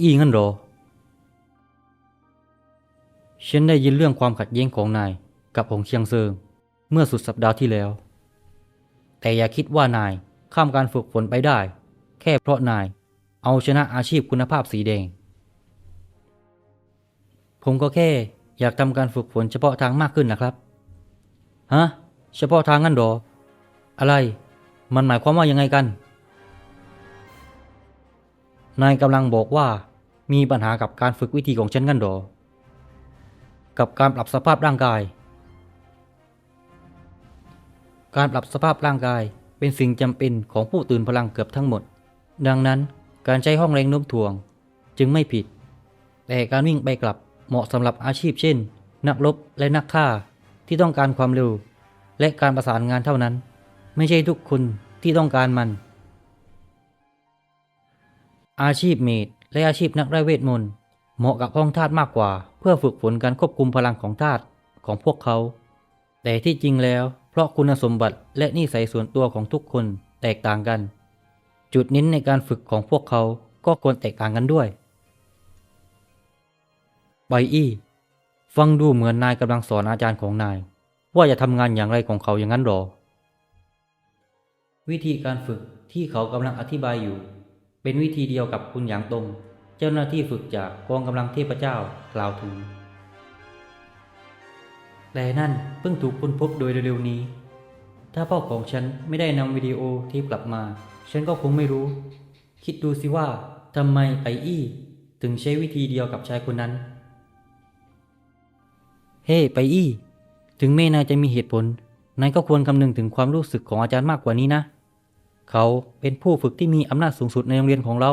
อี้งั้นหรอ ฉันได้ยินเรื่องความขัดแย้งของนายกับหงเชียงเซิง เมื่อสุดสัปดาห์ที่แล้ว แต่อย่าคิดว่านายข้ามการฝึกฝนไปได้ แค่เพราะนายเอาชนะอาชีพคุณภาพสีแดง ผมก็แค่อยากทำการฝึกฝนเฉพาะทางมากขึ้นนะครับ ฮะ เฉพาะทางงั้นหรอ อะไร มันหมายความว่ายังไงกัน นายกำลังบอกว่ามีปัญหากับการฝึกวิธีของฉันงั้นหรอ กับการปรับสภาพร่างกาย การปรับสภาพร่างกายเป็นสิ่งจำเป็นของผู้ตื่นพลังเกือบทั้งหมด ดังนั้นการใช้ห้องแรงโน้มถ่วงจึงไม่ผิด แต่การวิ่งไปกลับเหมาะสำหรับอาชีพเช่น นักรบและนักฆ่าที่ต้องการความเร็ว และการประสานงานเท่านั้น ไม่ใช่ทุกคนที่ต้องการมัน อาชีพเมดและอาชีพนักไร้เวทมนต์เหมาะกับห้องธาตุมากกว่า เพื่อฝึกฝนการควบคุมพลังของธาตุของพวกเขา แต่ที่จริงแล้ว เพราะคุณสมบัติและนิสัยส่วนตัวของทุกคนแตกต่างกัน จุดเน้นในการฝึกของพวกเขาก็ควรแตกต่างกันด้วยไบอี้ฟังดูเหมือนนายกำลังสอนอาจารย์ของนาย ว่าจะทำงานอย่างไรของเขาอย่างนั้นหรอ วิธีการฝึกที่เขากำลังอธิบายอยู่ เป็นวิธีเดียวกับคุณหยางตง เจ้าหน้าที่ฝึกจากกองกำลังเทพเจ้ากล่าวถึง แต่นั่นเพิ่งถูกค้นพบโดยเร็วๆนี้ ถ้าพ่อของฉันไม่ได้นำวิดีโอที่กลับมา ฉันก็คงไม่รู้ คิดดูสิว่าทำไมไปอี้ ถึงใช้วิธีเดียวกับชายคนนั้น เฮ้ไปอี้ ถึงแม่นายจะมีเหตุผลนายก็ควรคำนึงถึงความรู้สึกของอาจารย์มากกว่านี้นะ เขาเป็นผู้ฝึกที่มีอำนาจสูงสุดในโรงเรียนของเรา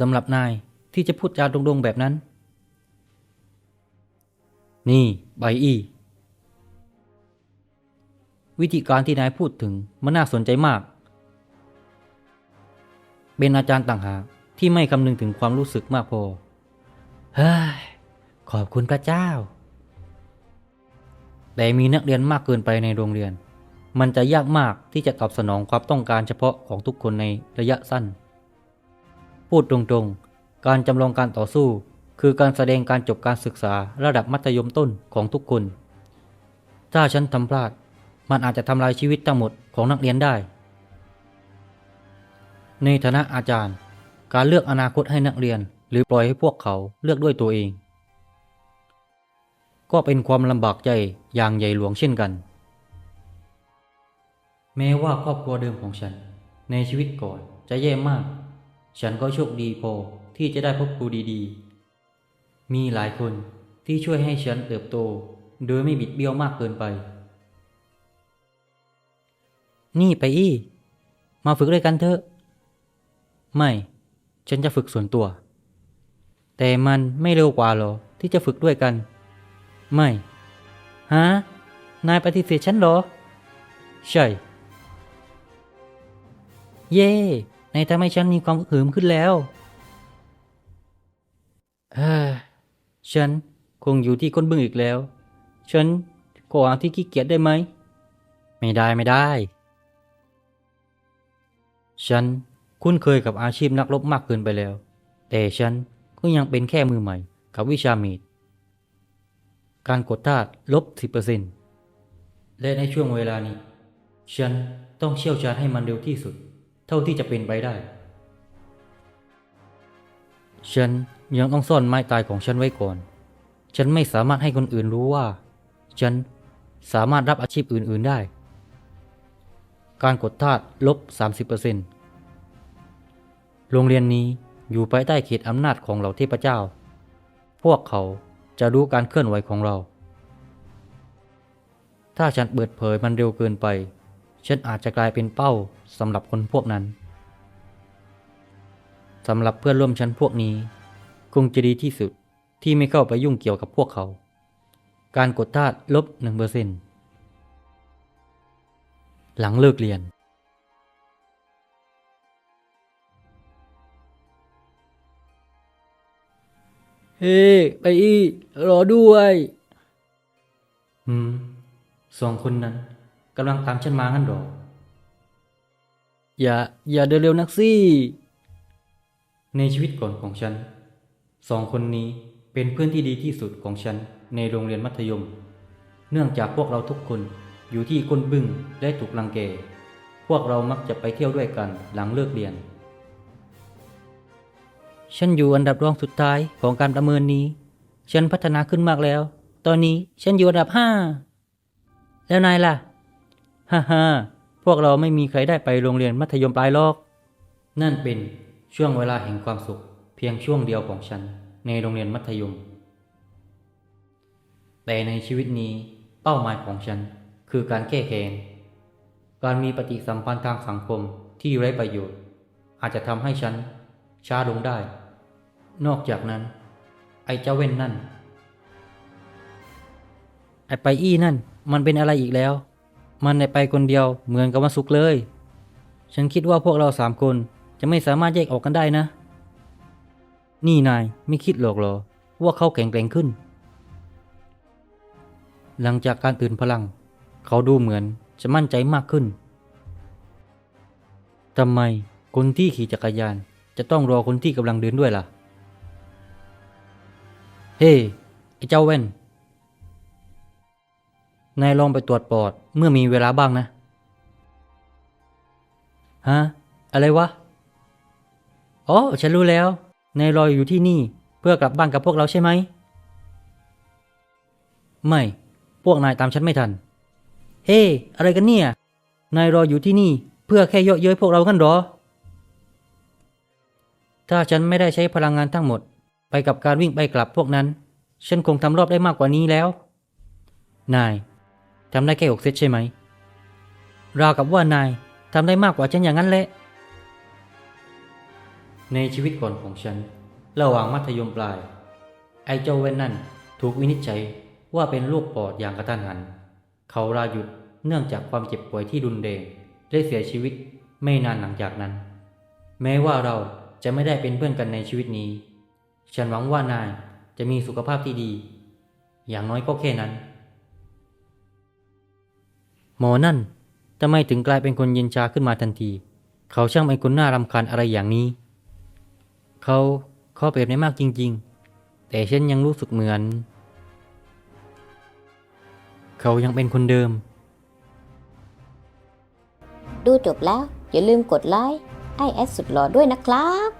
สำหรับนายที่จะพูดจาตรงๆแบบนั้น นี่ไบอี้วิธีการที่นายพูดถึงมันน่าสนใจมาก เป็นอาจารย์ต่างหากที่ไม่คำนึงถึงความรู้สึกมากพอ เฮ้ย ขอบคุณพระเจ้า แต่มีนักเรียนมากเกินไปในโรงเรียน มันจะยากมากที่จะตอบสนองความต้องการเฉพาะของทุกคนในระยะสั้น พูดตรงๆ การจำลองการต่อสู้ คือการแสดงการจบการศึกษาระดับมัธยมต้นของทุกคน ถ้าฉันทำพลาด มันอาจจะทำลายชีวิตทั้งหมดของนักเรียนได้ ในฐานะอาจารย์ การเลือกอนาคตให้นักเรียน หรือปล่อยให้พวกเขาเลือกด้วยตัวเอง ก็เป็นความลำบากใจอย่างใหญ่หลวงเช่นกัน แม้ว่าครอบครัวเดิมของฉัน ในชีวิตก่อนจะแย่มาก ฉันก็โชคดีพอที่จะได้พบครูดีๆ มีหลายคนที่ช่วยให้ฉันเติบโต โดยไม่บิดเบี้ยวมากเกินไป นี่ไปอี้ มาฝึกด้วยกันเถอะ ไม่ ฉันจะฝึกส่วนตัว แต่มันไม่เร็วกว่าหรอ ที่จะฝึกด้วยกัน ไม่ ฮะ นายปฏิเสธฉันหรอ ใช่ เย่นายทำให้ฉันมีความหืมขึ้นแล้วเฮ้ยฉันคงอยู่ที่ก้นบึ้งอีกแล้ว ฉันขอหาที่ขี้เกียจได้ไหม ไม่ได้ไม่ได้ ฉันคุ้นเคยกับอาชีพนักรบมากเกินไปแล้ว แต่ฉันก็ยังเป็นแค่มือใหม่ กับวิชาเมดการกดธาตุลบ10%และในช่วงเวลานี้ ฉันต้องเชี่ยวชาญให้มันเร็วที่สุด เท่าที่จะเป็นไปได้ ฉันยังต้องซ่อนไม้ตายของฉันไว้ก่อน ฉันไม่สามารถให้คนอื่นรู้ว่า ฉันสามารถรับอาชีพอื่น ๆได้ การกดธาตุลบ 30%โรงเรียนนี้อยู่ภายใต้เขตอำนาจของเหล่าเทพเจ้า พวกเขาจะรู้การเคลื่อนไหวของเรา ถ้าฉันเปิดเผยมันเร็วเกินไป ฉันอาจจะกลายเป็นเป้าสำหรับคนพวกนั้นสำหรับเพื่อนร่วมชั้นพวกนี้ คงจะดีที่สุดที่ไม่เข้าไปยุ่งเกี่ยวกับพวกเขา การกดธาตุลบหนึ่งเปอร์เซ็นหลังเลิกเรียน เฮ้ไปอีรอด้วยหืม สองคนนั้น กำลังตามฉันมางั้นหรอ อย่า อย่าเดินเร็วนักสิในชีวิตก่อนของฉัน สองคนนี้เป็นเพื่อนที่ดีที่สุดของฉันในโรงเรียนมัธยม เนื่องจากพวกเราทุกคนอยู่ที่ก้นบึ้งและถูกลังแก พวกเรามักจะไปเที่ยวด้วยกันหลังเลิกเรียน ฉันอยู่อันดับรองสุดท้ายของการประเมินนี้ ฉันพัฒนาขึ้นมากแล้ว ตอนนี้ฉันอยู่อันดับห้า แล้วนายล่ะ ฮ่าฮ่าพวกเราไม่มีใครได้ไปโรงเรียนมัธยมปลายหรอก นั่นเป็นช่วงเวลาแห่งความสุข เพียงช่วงเดียวของฉันในโรงเรียนมัธยม แต่ในชีวิตนี้เป้าหมายของฉันคือการแก้แค้น การมีปฏิสัมพันธ์ทางสังคมที่ไร้ประโยชน์ อาจจะทำให้ฉันช้าลงได้ นอกจากนั้น ไอ้เจ้าเว้นนั่น ไอ้ไปอี้นั่น มันเป็นอะไรอีกแล้ว มันได้ไปคนเดียวเหมือนกับวันศุกร์เลย ฉันคิดว่าพวกเราสามคนจะไม่สามารถแยกออกกันได้นะ นี่นายไม่คิดหรอกเหรอ ว่าเขาแข็งแกร่งขึ้น หลังจากการตื่นพลัง เขาดูเหมือนจะมั่นใจมากขึ้นทำไมคนที่ขี่จักรยานจะต้องรอคนที่กำลังเดินด้วยล่ะ เฮ้ ไอ้เจ้าแว่น นายลองไปตรวจปอดเมื่อมีเวลาบ้างนะ ฮะ อะไรวะ อ๋อ ฉันรู้แล้ว นายรออยู่ที่นี่เพื่อกลับบ้านกับพวกเราใช่ไหม ไม่ พวกนายตามฉันไม่ทัน เฮ้อะไรกันเนี่ย นายรออยู่ที่นี่เพื่อแค่เยาะเย้ยพวกเรากันหรอ ถ้าฉันไม่ได้ใช้พลังงานทั้งหมด ไปกับการวิ่งไปกลับพวกนั้น ฉันคงทำรอบได้มากกว่านี้แล้ว นาย ทำได้แค่หกเซตใช่ไหม ราวกับว่านายทำได้มากกว่าฉันอย่างนั้นแหละ ในชีวิตก่อนของฉัน ระหว่างมัธยมปลาย ไอ้เจ้าเว้นนั่นถูกวินิจฉัยว่าเป็นโรคปอดอย่างกระทันหัน เขาลาหยุดเนื่องจากความเจ็บป่วยที่รุนแรงได้เสียชีวิตไม่นานหลังจากนั้น แม้ว่าเราจะไม่ได้เป็นเพื่อนกันในชีวิตนี้ ฉันหวังว่านายจะมีสุขภาพที่ดี อย่างน้อยก็แค่นั้น หมอนั่นทำไมถึงกลายเป็นคนเย็นชาขึ้นมาทันที เขาช่างเป็นคนน่ารำคาญอะไรอย่างนี้ เขาเขาเปรียบได้มากจริง ๆ แต่ฉันยังรู้สึกเหมือน เขายังเป็นคนเดิม ดูจบแล้ว อย่าลืมกดไลค์ไอแอดสุดหล่อด้วยนะครับ